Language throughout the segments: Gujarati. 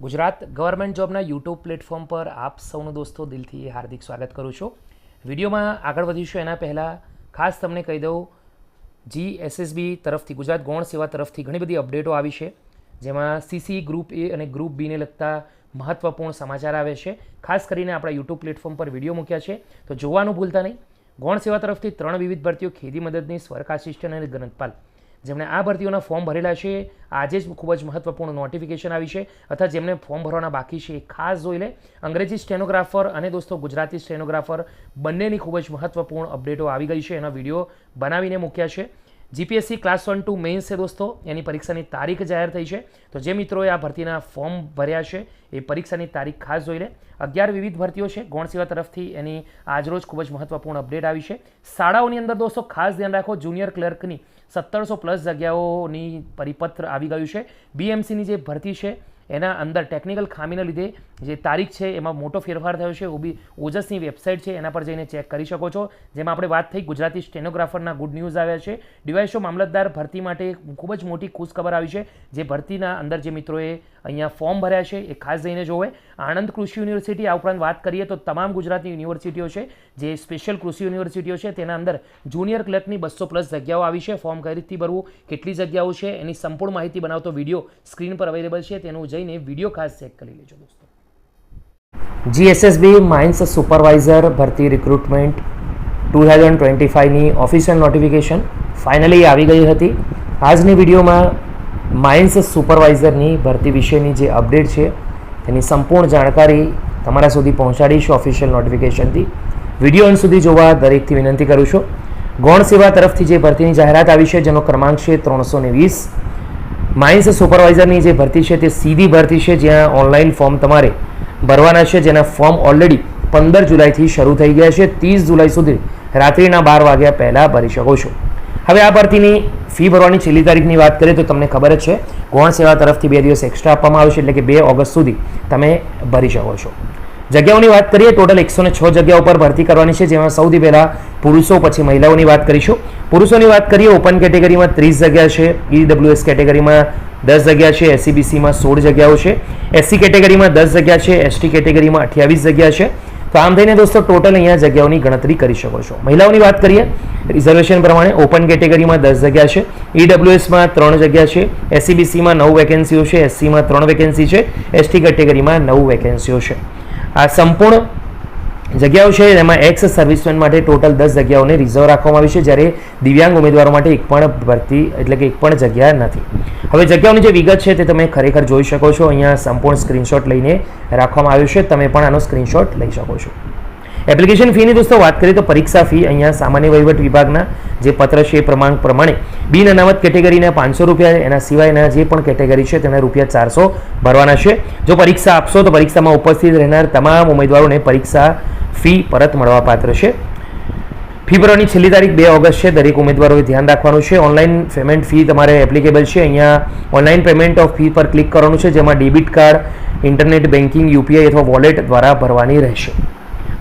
ગુજરાત ગવર્મેન્ટ જોબના યુટ્યુબ પ્લેટફોર્મ પર આપ સૌનું દોસ્તો દિલથી હાર્દિક સ્વાગત કરું છું. વિડીયોમાં આગળ વધીશું. એના પહેલાં ખાસ તમને કહી દઉં જી એસએસબી તરફથી, ગુજરાત ગૌણ સેવા તરફથી ઘણી બધી અપડેટો આવી છે, જેમાં સીસી ગ્રુપ એ અને ગ્રુપ બીને લગતા મહત્વપૂર્ણ સમાચાર આવે છે. ખાસ કરીને આપણા યુટ્યુબ પ્લેટફોર્મ પર વીડિયો મૂક્યા છે. તો જોવાનું ભૂલતા નહીં. ગૌણ સેવા તરફથી ત્રણ વિવિધ ભરતીઓ, ખેતી મદદની સ્વર્ક આસિસ્ટન્ટ અને ગ્રંથપાલ જેમણે આ ભરતીઓના ફોર્મ ભરેલા છે. આજે જ ખૂબ જ મહત્વપૂર્ણ નોટિફિકેશન આવી છે. અથવા જેમને ફોર્મ ભરવાના બાકી છે એ ખાસ જોઈ લે. અંગ્રેજી સ્ટેનોગ્રાફર અને દોસ્તો ગુજરાતી સ્ટેનોગ્રાફર બંનેની ખૂબ જ મહત્વપૂર્ણ અપડેટો આવી ગઈ છે. એના વીડિયો બનાવીને મૂક્યા છે. GPSC class one two mains છે દોસ્તો, એની પરીક્ષાની તારીખ જાહેર થઈ છે. તો જે મિત્રોએ આ ભરતીના ફોર્મ ભર્યા છે, એ પરીક્ષાની તારીખ ખાસ જોઈ લે. અગિયાર વિવિધ ભરતીઓ છે ગૌણ સેવા તરફથી એની આજરોજ ખૂબ જ મહત્વપૂર્ણ અપડેટ આવી છે. શાળાઓની અંદર દોસ્તો, ખાસ ધ્યાન રાખો જુનિયર ક્લર્કની સત્તરસો પ્લસ જગ્યાઓની પરિપત્ર આવી ગયું છે. બીએમસીની જે ભરતી છે એના અંદર ટેકનિકલ ખામીના લીધે જે તારીખ છે, એમાં મોટો ફેરફાર થયો છે. ઓબી ઓજસની વેબસાઇટ છે, એના પર જઈને ચેક કરી શકો છો. જેમાં આપણે વાત થઈ ગુજરાતી સ્ટેનોગ્રાફરના ગુડ ન્યૂઝ આવ્યા છે. ડીવાયસો મામલતદાર ભરતી માટે ખૂબ જ મોટી ખુશખબર આવી છે. જે ભરતીના અંદર જે મિત્રોએ અહીંયા ફોર્મ ભર્યા છે, એ ખાસ જઈને જોવે. આણંદ કૃષિ યુનિવર્સિટી આ ઉપરાંત વાત કરીએ તો તમામ ગુજરાતની યુનિવર્સિટીઓ છે, જે સ્પેશિયલ કૃષિ યુનિવર્સિટીઓ છે, તેના અંદર જુનિયર ક્લર્કની બસો પ્લસ જગ્યાઓ આવી છે. ફોર્મ કઈ રીતથી ભરવું, કેટલી જગ્યાઓ છે, એની સંપૂર્ણ માહિતી બનાવતો વીડિયો સ્ક્રીન પર અવેલેબલ છે. તેનું જઈને વીડિયો ખાસ ચેક કરી લેજો દોસ્તો. જીએસએસબી માઇન્સ સુપરવાઇઝર ભરતી રિક્રુટમેન્ટ ટુ થાઉઝન્ડ ટ્વેન્ટી ફાઇવની ઓફિશિયલ નોટિફિકેશન ફાઇનલી આવી ગઈ હતી. આજની વિડીયોમાં માઇન્સ સુપરવાઇઝરની ભરતી વિશેની જે અપડેટ છે તેની સંપૂર્ણ જાણકારી તમારા સુધી પહોંચાડીશું ઓફિશિયલ નોટિફિકેશનથી વીડિયો અંત સુધી જોવા દરેકથી વિનંતી કરું છું. ગૌણ સેવા તરફથી જે ભરતીની જાહેરાત આવી છે, જેનો ક્રમાંક છે ત્રણસો ને વીસ માઇન્સ સુપરવાઇઝરની જે ભરતી છે તે સીધી ભરતી છે, જ્યાં ઓનલાઈન ફોર્મ તમારે ભરવાના છે, જેના ફોર્મ ઓલરેડી પંદર જુલાઈથી શરૂ થઈ ગયા છે. ત્રીસ જુલાઈ સુધી રાત્રિના બાર વાગ્યા પહેલાં ભરી શકો છો. હવે આ ભરતીની ફી ભરવાની છેલ્લી તારીખની વાત કરીએ તો તમને ખબર જ છે, ગૌણ સેવા તરફથી બે દિવસ એક્સ્ટ્રા આપવામાં આવશે એટલે કે બે ઓગસ્ટ સુધી તમે ભરી શકો છો. જગ્યાઓની વાત કરીએ, ટોટલ એકસો છ જગ્યા ઉપર ભરતી કરવાની છે, જેમાં સૌથી પહેલાં પુરુષો, પછી મહિલાઓની વાત કરીશું. પુરુષોની વાત કરીએ ઓપન કેટેગરીમાં ત્રીસ જગ્યા છે ઈડબ્લ્યુએસ કેટેગરીમાં દસ જગ્યા છે એસસીબીસીમાં સોળ જગ્યાઓ છે. એસસી કેટેગરીમાં દસ જગ્યા છે એસટી કેટેગરીમાં અઠ્યાવીસ જગ્યા છે. તો આમ થઈને દોસ્તો, ટોટલ અહીંયા જગ્યાઓની ગણતરી કરી શકો છો. મહિલાઓની વાત કરીએ, રિઝર્વેશન પ્રમાણે ઓપન કેટેગરીમાં દસ જગ્યા છે ઈડબ્લ્યુએસમાં ત્રણ જગ્યા છે એસસીબીસીમાં નવ વેકેન્સીઓ છે એસસીમાં ત્રણ વેકેન્સી છે એસટી કેટેગરીમાં નવ વેકેન્સીઓ છે. આ સંપૂર્ણ જગ્યાઓ છે એમાં એક્સ સર્વિસમેન માટે ટોટલ દસ જગ્યાઓને રિઝર્વ રાખવામાં આવી છે, જ્યારે દિવ્યાંગ ઉમેદવારો માટે એક પણ ભરતી એટલે કે એક પણ જગ્યા નથી. હવે જગ્યાઓની જે વિગત છે તે તમે ખરેખર જોઈ શકો છો. અહીંયા સંપૂર્ણ સ્ક્રીનશોટ લઈને રાખવામાં આવ્યું છે. તમે પણ આનો સ્ક્રીનશોટ લઈ શકો છો. એપ્લિકેશન ફીની દોસ્તો વાત કરીએ તો પરીક્ષા ફી અહીંયા સામાન્ય વહીવટ વિભાગના જે પત્ર છે એ પ્રમાણ પ્રમાણે બિન અનામત કેટેગરીના પાંચસો રૂપિયા એના સિવાયના જે પણ કેટેગરી છે તેના રૂપિયા ચારસો ભરવાના છે. જો પરીક્ષા આપશો તો પરીક્ષામાં ઉપસ્થિત રહેનાર તમામ ઉમેદવારોને પરીક્ષા ફી પરત મળવાપાત્ર છે. ફેબ્રુઆરીની છેલ્લી તારીખ બે ઓગસ્ટ છે. દરેક ઉમેદવારોએ ધ્યાન રાખવાનું છે. ઓનલાઈન પેમેન્ટ ફી તમારે એપ્લિકેબલ છે. અહીંયા ઓનલાઈન પેમેન્ટ ઓફ ફી પર ક્લિક કરવાનું છે, જેમાં debit card internet banking UPI અથવા વોલેટ દ્વારા ભરવાની રહેશે.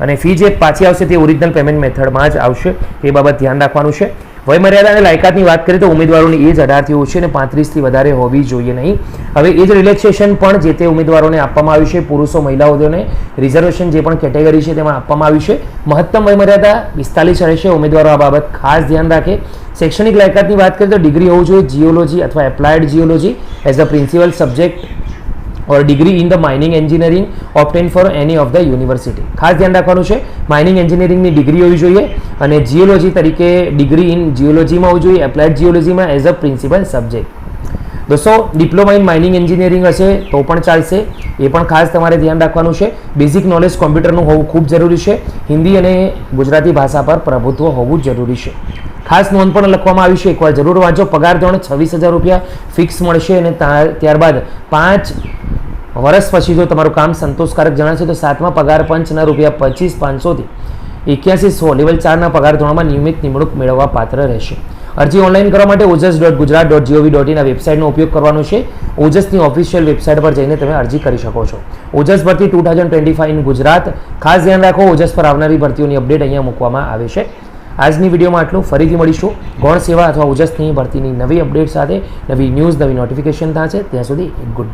અને ફી જે પાછી આવશે તે ઓરિજિનલ પેમેન્ટ મેથડમાં જ આવશે. એ બાબત ધ્યાન રાખવાનું છે. વયમર્યાદા અને લાયકાતની વાત કરીએ તો ઉમેદવારોની એજ અઢારથી ઓછી અને પાંત્રીસથી વધારે હોવી જોઈએ નહીં. હવે એજ રિલેક્સેશન પણ જે તે ઉમેદવારોને આપવામાં આવ્યું છે, પુરુષો, મહિલાઓને રિઝર્વેશન જે પણ કેટેગરી છે તેમાં આપવામાં આવ્યું છે. મહત્તમ વયમર્યાદા પિસ્તાલીસ રહેશે. ઉમેદવારો આ બાબત ખાસ ધ્યાન રાખે. શૈક્ષણિક લાયકાતની વાત કરીએ તો ડિગ્રી હોવું જોઈએ જીઓલોજી અથવા applied geology as a principal subject or degree in the mining engineering obtain for any of the university ખાસ ધ્યાન રાખવાનું છે માઇનિંગ એન્જિનિયરિંગની ડિગ્રી હોવી જોઈએ અને જીઓલોજી તરીકે ડિગ્રી ઇન જીઓલોજીમાં હોવી જોઈએ એપ્લાઇડ જીઓલોજીમાં એઝ અ પ્રિન્સિપલ સબ્જેક્ટ દોસ્તો ડિપ્લોમા ઇન માઇનિંગ એન્જિનિયરિંગ હશે, તો પણ ચાલશે. એ પણ ખાસ તમારે ધ્યાન રાખવાનું છે. બેઝિક નોલેજ કોમ્પ્યુટરનું હોવું ખૂબ જરૂરી છે. હિન્દી અને ગુજરાતી ભાષા પર પ્રભુત્વ હોવું જરૂરી છે. ખાસ નોંધ પણ લખવામાં આવી છે. એકવાર જરૂર વાંચો. પગાર ધોરણ છવ્વીસ હજાર રૂપિયા ફિક્સ મળશે અને ત્યારબાદ પાંચ વર્ષ પછી જો તમારું કામ સંતોષકારક જણાશે, તો સાતમા પગાર પંચના રૂપિયા પચીસ પાંચસોથી એક્યાસી સો લેવલ ચારના પગાર ધોરણમાં નિયમિત નિમણૂક મેળવવા પાત્ર રહેશે. અરજી ઓનલાઈન કરવા માટે OJAS dot Gujarat dot G O V dot in વેબસાઇટનો ઉપયોગ કરવાનો છે. ઓજસની ઓફિશિયલ વેબસાઇટ પર જઈને તમે અરજી કરી શકો છો. ઓજસ ભરતી two thousand twenty five in Gujarat. ખાસ ધ્યાન રાખો ઓજસ પર આવનારી ભરતીઓની અપડેટ અહીંયા મૂકવામાં આવે છે. આજની વિડીયોમાં આટલું. ફરીથી મળીશું. ગૌણ સેવા અથવા ઓજસની ભરતીની નવી અપડેટ સાથે નવી ન્યૂઝ નવી નોટિફિકેશન થશે ત્યાં સુધી ગુડ